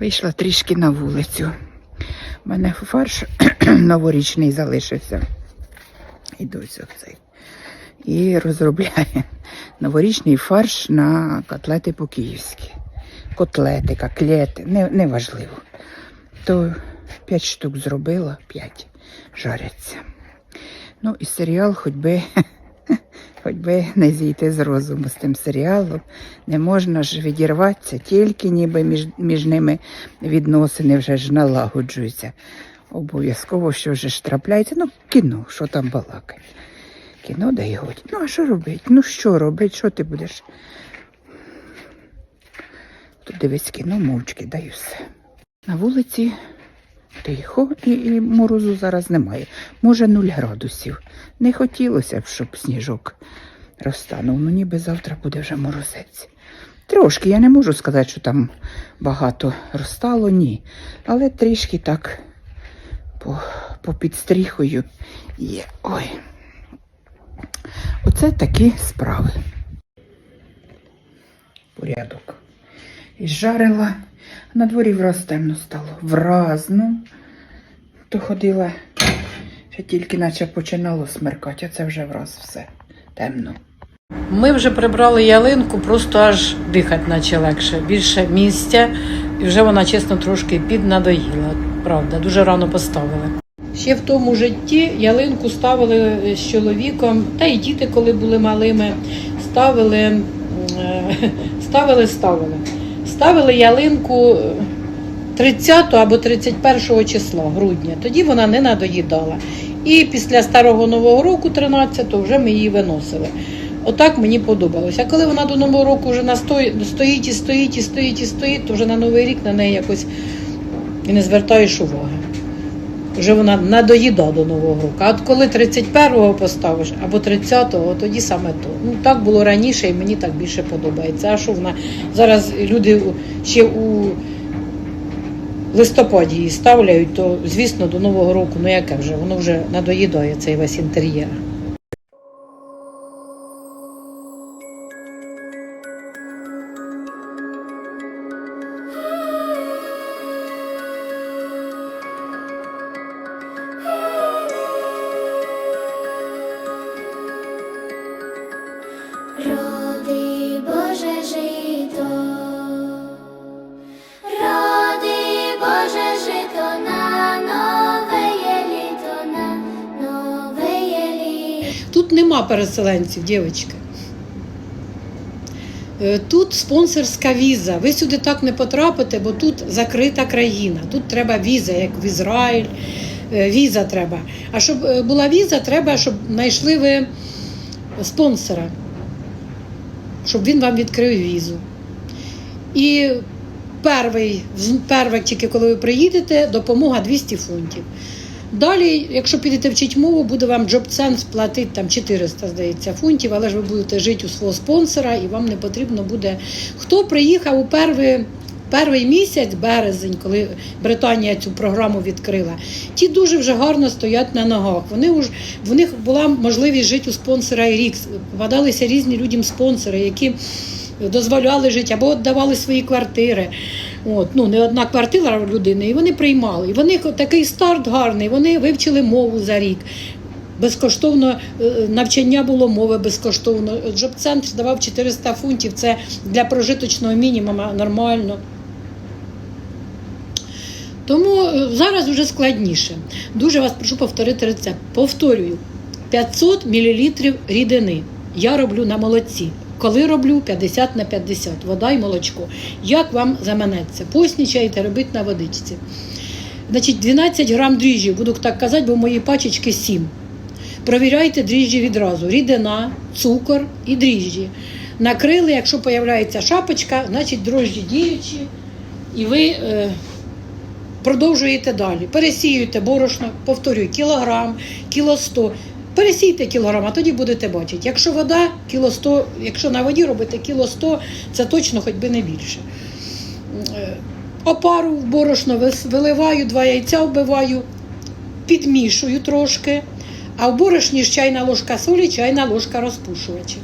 Вийшла трішки на вулицю. У мене фарш новорічний залишився. Ось оцей. І розробляє новорічний фарш на котлети по-київськи. Котлети, котлети, не, неважливо. То 5 штук зробила, 5 жаряться. Ну і серіал хоч би, хоч би не зійти з розуму з тим серіалом. Не можна ж відірватися, тільки ніби між, між ними відносини вже ж налагоджуються. Обов'язково що вже ж трапляється. Ну, кіно, що там балакать. Кіно да й годі. Ну, а що робить? Ну що робить? Що ти будеш? Тут дивись кіно, мовчки, дай все. На вулиці тихо і, і морозу зараз немає. Може, нуль градусів. Не хотілося б, щоб сніжок розтанув. Ну, ніби завтра буде вже морозець. Трошки, я не можу сказати, що там багато розтало, ні. Але трішки так по, по підстріхою є. Ой. Оце такі справи. Порядок. І жарила. На дворі враз темно стало. Враз, ну. То ходила, ще тільки наче починало смеркати, а це вже враз все темно. Ми вже прибрали ялинку, просто аж дихати наче легше. Більше місця, і вже вона, чесно, трошки піднадоїла. Правда, дуже рано поставили. Ще в тому житті ялинку ставили з чоловіком, та й діти, коли були малими, ставили, е, ставили, ставили. Ставили ялинку 30 або 31 числа грудня. Тоді вона не надоїдала. І після старого нового року, 13-го, вже ми її виносили. Отак мені подобалося. А коли вона до нового року вже стоїть і стоїть, і стоїть, і стоїть, то вже на новий рік на неї якось і не звертаєш уваги. Вже вона надоїда до нового року. А от коли 31-го поставиш або 30-го, тоді саме то. Ну так було раніше, і мені так більше подобається. А що вона зараз люди ще у листопаді її ставляють, то звісно до нового року, ну яке вже, воно вже надоїдає цей весь інтер'єр. Нема переселенців, дівчатки. Е, Тут спонсорська віза. Ви сюди так не потрапите, бо тут закрита країна. Тут треба віза, як в Ізраїль. Е, Віза треба. А щоб е, була віза, треба, щоб знайшли ви спонсора, щоб він вам відкрив візу. І перший, перше, тільки коли ви приїдете, допомога 200 фунтів. Далі, якщо підете вчити мову, буде вам JobSense платити там 400, здається, фунтів, але ж ви будете жити у свого спонсора і вам не потрібно буде. Хто приїхав у перший, перший місяць, березень, коли Британія цю програму відкрила, ті дуже вже гарно стоять на ногах. Вони уж, в них була можливість жити у спонсора і рік. Попадалися різні людям спонсори, які дозволяли жити або віддавали свої квартири. От, ну, не одна квартира людини, і вони приймали. І в них такий старт гарний, вони вивчили мову за рік. Безкоштовно е, навчання було мови безкоштовно. Джоб-центр давав 400 фунтів. Це для прожиточного мінімуму нормально. Тому е, зараз вже складніше. Дуже вас прошу повторити рецепт. Повторюю: 500 мл рідини. Я роблю на молоці. Коли роблю 50 на 50, вода і молочко. Як вам заманеться? Поснічаєте, робити на водичці. Значить, 12 грам дріжджів, буду так казати, бо мої пачечки 7. Провіряйте дріжджі відразу: рідина, цукор і дріжджі. Накрили, якщо появляється шапочка, значить дрожджі діючі, і ви е, продовжуєте далі. Пересіюєте борошно, повторюю, кілограм, кіло 100. Пересійте кілограм, а тоді будете бачити. Якщо вода, кіло 100, якщо на воді робите кіло 100, це точно хоч би не більше. Е, Опару в борошно виливаю, два яйця вбиваю, підмішую трошки, а в борошні ж чайна ложка солі, чайна ложка розпушувача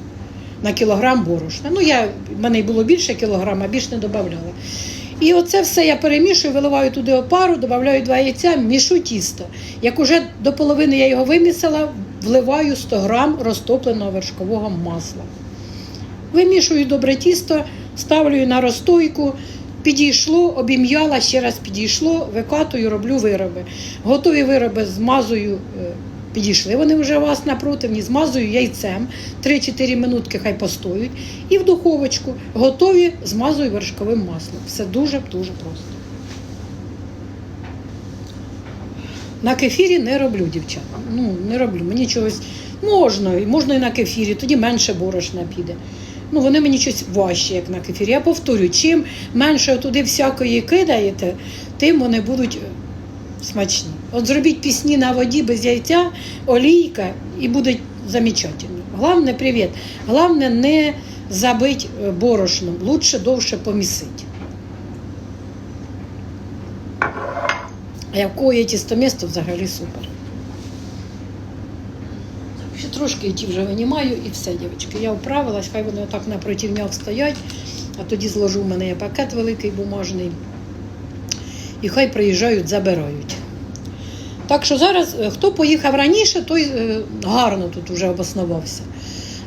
на кілограм борошна. Ну, я, в мене було більше кілограма, більш не додавала. І оце все я перемішую, виливаю туди опару, додаю два яйця, мішу тісто. Як уже до половини я його вимісила, вливаю 100 грам розтопленого вершкового масла. Вимішую добре тісто, ставлю на розстойку, підійшло, обім'яла, ще раз підійшло, викатую, роблю вироби. Готові вироби змазую, е, підійшли вони вже у вас на противні, змазую яйцем, 3-4 минутки хай постоють. І в духовочку готові змазую вершковим маслом. Все дуже-дуже просто. На кефірі не роблю, дівчата. Ну, не роблю. Мені чогось можна, і можна і на кефірі, тоді менше борошна піде. Ну, вони мені щось важче, як на кефірі. Я повторюю, чим менше туди всякої кидаєте, тим вони будуть е, смачні. От зробіть пісні на воді без яйця, олійка і буде замечательно. Головне, привіт. Головне не забить е, борошном, лучше довше помісить. А якого є тістомісто взагалі супер. Ще трошки ті вже винімаю і все, дівчатки. Я вправилась, хай вони отак на противнях стоять, а тоді зложу в мене є пакет великий бумажний. І хай приїжджають, забирають. Так що зараз, е, хто поїхав раніше, той е, гарно тут вже обоснувався.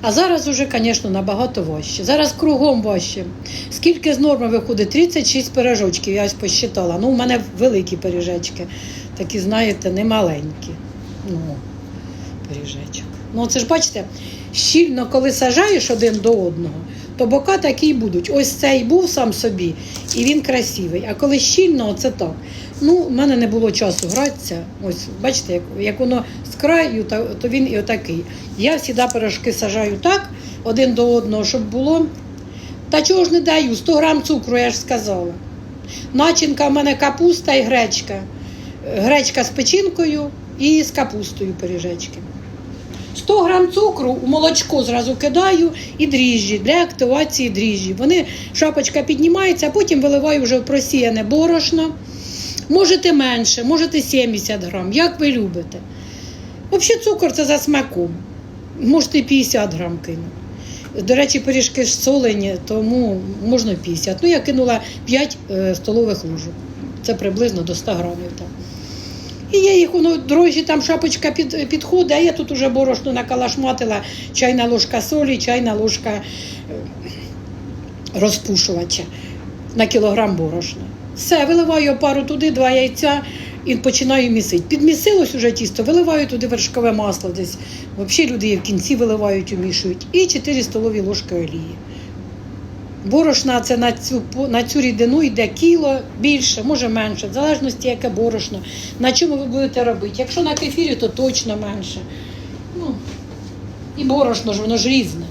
А зараз уже, звісно, набагато важче. Зараз кругом важче. Скільки з норми виходить? 36 пирожочків, я ось посчитала. Ну, у мене великі пиріжечки, такі, знаєте, не маленькі. Ну, пиріжечок. Ну, це ж бачите, щільно, коли сажаєш один до одного, то бока такі будуть. Ось цей був сам собі, і він красивий. А коли щільно, оце так. Ну, в мене не було часу гратися. Ось, бачите, як, як воно з краю, то, то він і отакий. Я завжди пирожки сажаю так, один до одного, щоб було. Та чого ж не даю? 100 грам цукру, я ж сказала. Начинка в мене капуста і гречка. Гречка з печінкою і з капустою пиріжечки. 100 грам цукру у молочко зразу кидаю і дріжджі для активації дріжджі. Вони шапочка піднімається, а потім виливаю вже в просіяне борошно. Можете менше, можете 70 грам, як ви любите. Взагалі цукор це за смаком. Можете 50 грам кинути. До речі, пиріжки ж солені, тому можна 50. Ну, я кинула 5 е, столових ложок. Це приблизно до 100 грамів. Там. І я їх, воно дрожжі, там шапочка під, підходить, а я тут уже борошно накалашматила, чайна ложка солі, чайна ложка е, розпушувача на кілограм борошна. Все, виливаю пару туди, два яйця і починаю місити. Підмісилось уже тісто, виливаю туди вершкове масло десь. Взагалі люди в кінці виливають, умішують. І 4 столові ложки олії. Борошна це на цю, на цю рідину йде кіло більше, може менше, в залежності, яке борошно, на чому ви будете робити. Якщо на кефірі, то точно менше. Ну, і борошно ж воно ж різне.